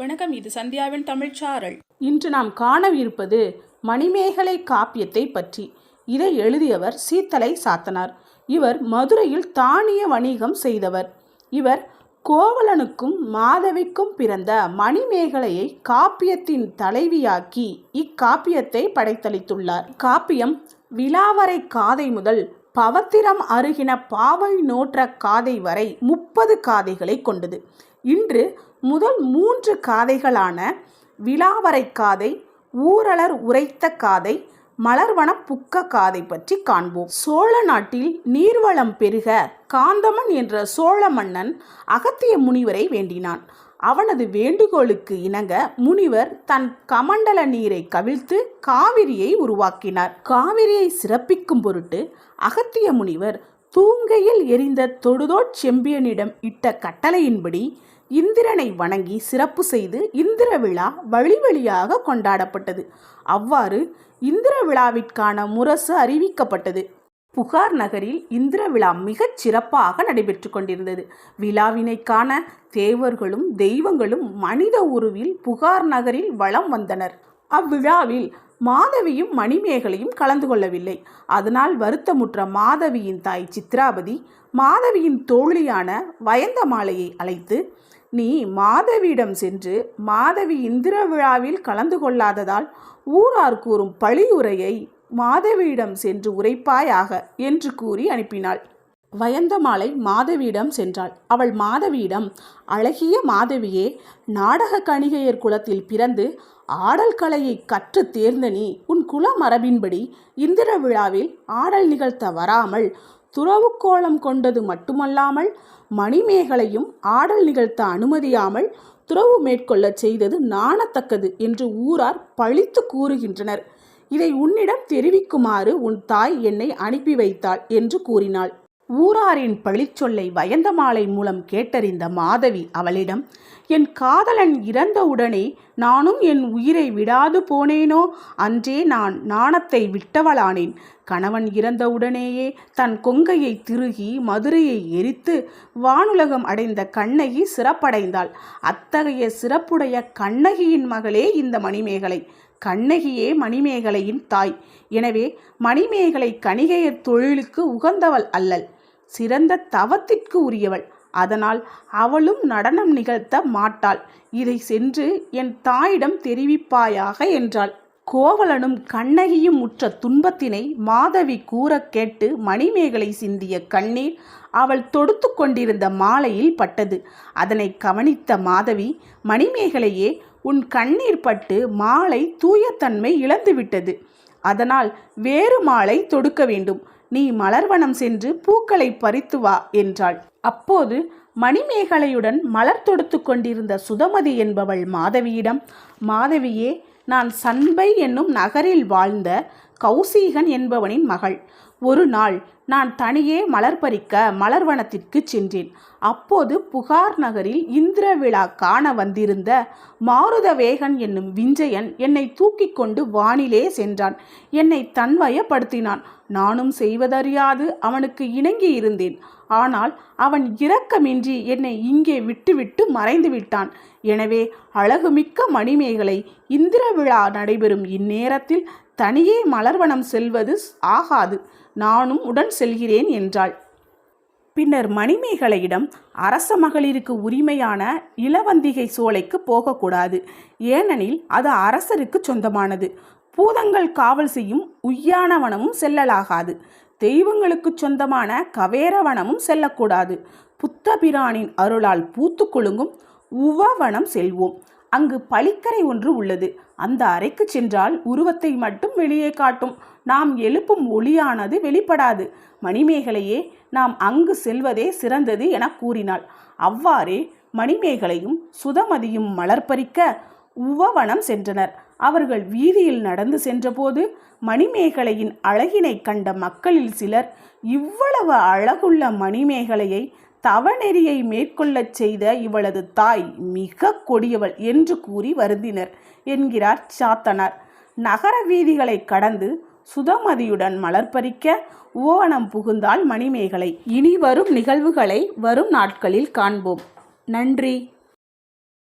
வணக்கம் இது சந்தியாவின் தமிழ்ச்சாரல் இன்று நாம் காணவிருப்பது மணிமேகலை காப்பியத்தை பற்றி. இதை எழுதியவர் சீத்தலை சாத்தனார். இவர் மதுரையில் தானிய வணிகம் செய்தவர். இவர் கோவலனுக்கும் மாதவிக்கும் பிறந்த மணிமேகலையை காப்பியத்தின் தலைவியாக்கி இக்காப்பியத்தை படைத்தளித்துள்ளார். காப்பியம் விலாவரை காதை முதல் பவத்திரம் அருகின பாவை நோற்ற காதை வரை முப்பது காதைகளை கொண்டது. இன்று முதல் மூன்று காதைகளான விழாவரை காதை ஊரலர் உரைத்த காதை மலர்வன புக்க காதை பற்றி காண்போம். சோழ நாட்டில் நீர்வளம் பெருக காந்தமன் என்ற சோழ மன்னன் அகத்திய முனிவரை வேண்டினான். அவனது வேண்டுகோளுக்கு இணங்க முனிவர் தன் கமண்டல நீரை கவிழ்த்து காவிரியை உருவாக்கினார். காவிரியை சிறப்பிக்கும் பொருட்டு அகத்திய முனிவர் தூங்கையில் எரிந்த தொடுதோட் செம்பியனிடம் இட்ட கட்டளையின்படி இந்திரனை வணங்கி சிறப்பு செய்து இந்திர விழா வழி வழியாக கொண்டாடப்பட்டது. அவ்வாறு இந்திர விழாவிற்கான முரசு அறிவிக்கப்பட்டது. புகார் நகரில் இந்திர விழா மிகச் சிறப்பாக நடைபெற்று கொண்டிருந்தது. விழாவினை காண தேவர்களும் தெய்வங்களும் மனித உருவில் புகார் நகரில் வலம் வந்தனர். அவ்விழாவில் மாதவியும் மணிமேகலையும் கலந்து கொள்ளவில்லை. அதனால் வருத்தமுற்ற மாதவியின் தாய் சித்ராபதி மாதவியின் தோழியான வயந்தமாலையை அழைத்து நீ மாதவியிடம் சென்று மாதவி இந்திர விழாவில் கலந்து கொள்ளாததால் ஊரார் கூறும் பழியுரையை மாதவியிடம் சென்று உரைப்பாயாக என்று கூறி அனுப்பினாள். வயந்தமாலை மாதவியிடம் சென்றாள். அவள் மாதவியிடம் அழகிய மாதவியே நாடக கணிகையர் குலத்தில் பிறந்து ஆடல் கலையை கற்று தேர்ந்த நீ உன் குல மரபின்படி இந்திர விழாவில் ஆடல் நிகழ்த்த வராமல் துறவுக்கோலம் கொண்டது மட்டுமல்லாமல் மணிமேகலையும் ஆடல் நிகழ்த்த அனுமதியாமல் துறவு மேற்கொள்ளச் செய்தது நாணத்தக்கது என்று ஊரார் பழித்து கூறுகின்றனர். இதை உன்னிடம் தெரிவிக்குமாறு உன் தாய் என்னை அனுப்பி வைத்தாள் என்று கூறினாள். ஊராரின் பழிச்சொல்லை வயந்தமாலை மூலம் கேட்டறிந்த மாதவி அவளிடம் என் காதலன் இறந்தவுடனே நானும் என் உயிரை விடாது போனேனோ? அன்றே நான் நாணத்தை விட்டவளானேன். கணவன் இறந்தவுடனேயே தன் கொங்கையை திருகி மதுரையை எரித்து வானுலகம் அடைந்த கண்ணகி சிறப்படைந்தாள். அத்தகைய சிறப்புடைய கண்ணகியின் மகளே இந்த மணிமேகலை. கண்ணகியே மணிமேகலையின் தாய். எனவே மணிமேகலை கணிகையர் தொழிலுக்கு உகந்தவள் அல்லல் சிறந்த தவத்திற்கு உரியவள். அதனால் அவளும் நடனம் நிகழ்த்த மாட்டாள். இதை சென்று என் தாயிடம் தெரிவிப்பாயாக என்றாள். கோவலனும் கண்ணகியும் உற்ற துன்பத்தினை மாதவி கூற கேட்டு மணிமேகலை சிந்திய கண்ணீர் அவள் தொடுத்து கொண்டிருந்த மாலையில் பட்டது. அதனை கவனித்த மாதவி மணிமேகலையே உன் கண்ணீர் பட்டு மாலை தூயத்தன்மை இழந்துவிட்டது. அதனால் வேறு மாலை தொடுக்க வேண்டும். நீ மலர்வனம் சென்று பூக்களை பறித்து வா என்றாள். அப்போது மணிமேகலையுடன் மலர் தொடுத்து கொண்டிருந்த சுதமதி என்பவள் மாதவியிடம் மாதவியே நான் சண்பை என்னும் நகரில் வாழ்ந்த கௌசீகன் என்பவனின் மகள். ஒரு நாள் நான் தனியே மலர் பறிக்க மலர்வனத்திற்கு சென்றேன். அப்போது புகார் நகரில் இந்திர விழா காண வந்திருந்த மாருதவேகன் என்னும் விஞ்சயன் என்னை தூக்கி கொண்டு வானிலே சென்றான். என்னை தன்வயப்படுத்தினான். நானும் செய்வதறியாது அவனுக்கு இணங்கி இருந்தேன். ஆனால் அவன் இரக்கமின்றி என்னை இங்கே விட்டுவிட்டு மறைந்து விட்டான். எனவே அழகுமிக்க மணிமேகலை இந்திர விழா நடைபெறும் இந்நேரத்தில் தனியே மலர்வனம் செல்வது ஆகாது. நானும் உடன் செல்கிறேன் என்றாள். பின்னர் மணிமேகலையிடம் அரச மகளிருக்கு உரிமையான இளவந்திகை சோலைக்கு போகக்கூடாது. ஏனெனில் அது அரசருக்கு சொந்தமானது. பூதங்கள் காவல் செய்யும் உய்யானவனமும் செல்லலாகாது. தெய்வங்களுக்கு சொந்தமான கவேரவனமும் செல்லக்கூடாது. புத்தபிரானின் அருளால் பூத்து குலுங்கும் உவவனம் செல்வோம். அங்கு பளிக்கரை ஒன்று உள்ளது. அந்த அறைக்கு சென்றால் உருவத்தை மட்டும் வெளியே காட்டும். நாம் எழுப்பும் ஒளியானது வெளிப்படாது. மணிமேகலையே நாம் அங்கு செல்வதே சிறந்தது என கூறினாள். அவ்வாறே மணிமேகலையும் சுதமதியும் மலர் பறிக்க உவவனம் சென்றனர். அவர்கள் வீதியில் நடந்து சென்றபோது மணிமேகலையின் அழகினை கண்ட மக்களில் சிலர் இவ்வளவு அழகுள்ள மணிமேகலையை தவநெறியை மேற்கொள்ளச் செய்த இவளது தாய் மிக கொடியவள் என்று கூறி வருந்தினர் என்கிறார் சாத்தனார். நகர வீதிகளை கடந்து சுதமதியுடன் மலர் பறிக்க ஓவனம் புகுந்தாள் மணிமேகலை. இனி வரும் நிகழ்வுகளை வரும் நாட்களில் காண்போம். நன்றி.